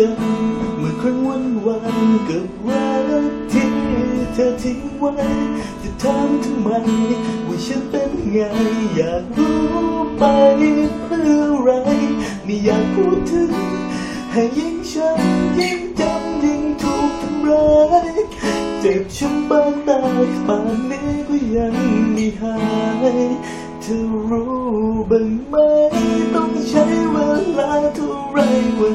เมื่อครั้งวันกับวันที่เธอทิ้งไว้จะถามทำไมว่าฉันเป็นไง อยากรู้ไปเพื่ออะไร ไม่อยากพูดถึง ให้ยิ่งช้ำยิ่งจำยิ่งถูกทำร้ายเจ็บช้ำปางตายป่านนี้ก็ยังไม่หายเธอรู้บ้างไหมต้องใช้เวลาเท่าไรว่า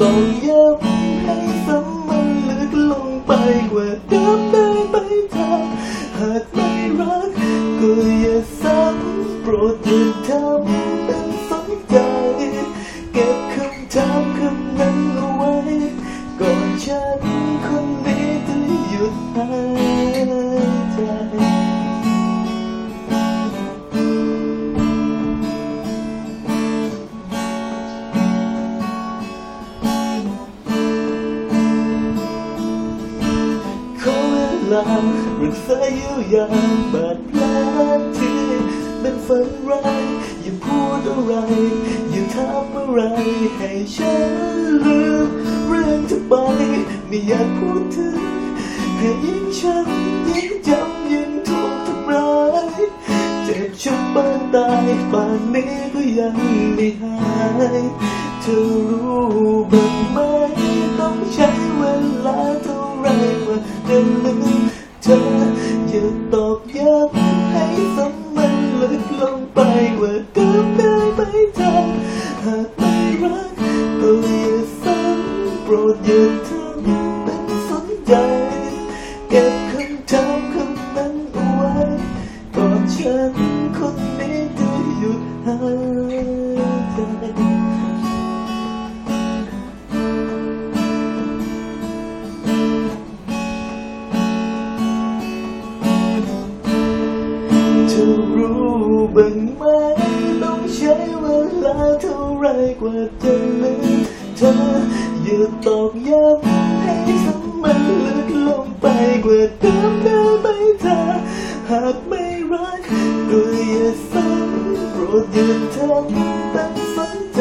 ต้องย้ำให้ซ้ำมันลึกลงไปกว่าเดิมเด้ไปทางหากไม่รักก็อย่าซ้ำโปรดอย่าทำเป็นสนใจเก็บคำถามคำนั้นเอาไว้ ก่อนฉันคนนี้จะหยุดหาย เวลารักษาเยียวยาบาดแผลที่เป็นฝันร้ายอย่าพูดอะไร อย่าถามอะไร ให้ฉันลืมเรื่องเธอไป ไม่อยากพูดถึง ให้ยิ่งช้ำยิ่งจำยิ่งถูกข์ทำร้ายเจ็บช้ำปานตายป่านนี้ก็ยังไม่หาย เธอรู้บ้างไหม สมมันลึกลงไปกว่าก็ได้ไหมเธอหากไม่รักก็อย่าซ้ำโปรดอย่าทำเป็นสนใจเก็บคำถาม บ้างไหมต้องใช้เวลาเท่าไรกว่าจะลืมเธออย่าตอกย้ำให้สมันลึกลงไปกว่าเดิมได้ไหมเธอหากไม่รักก็อย่าซ้ำโปรดอย่าทำตั้งสนใจ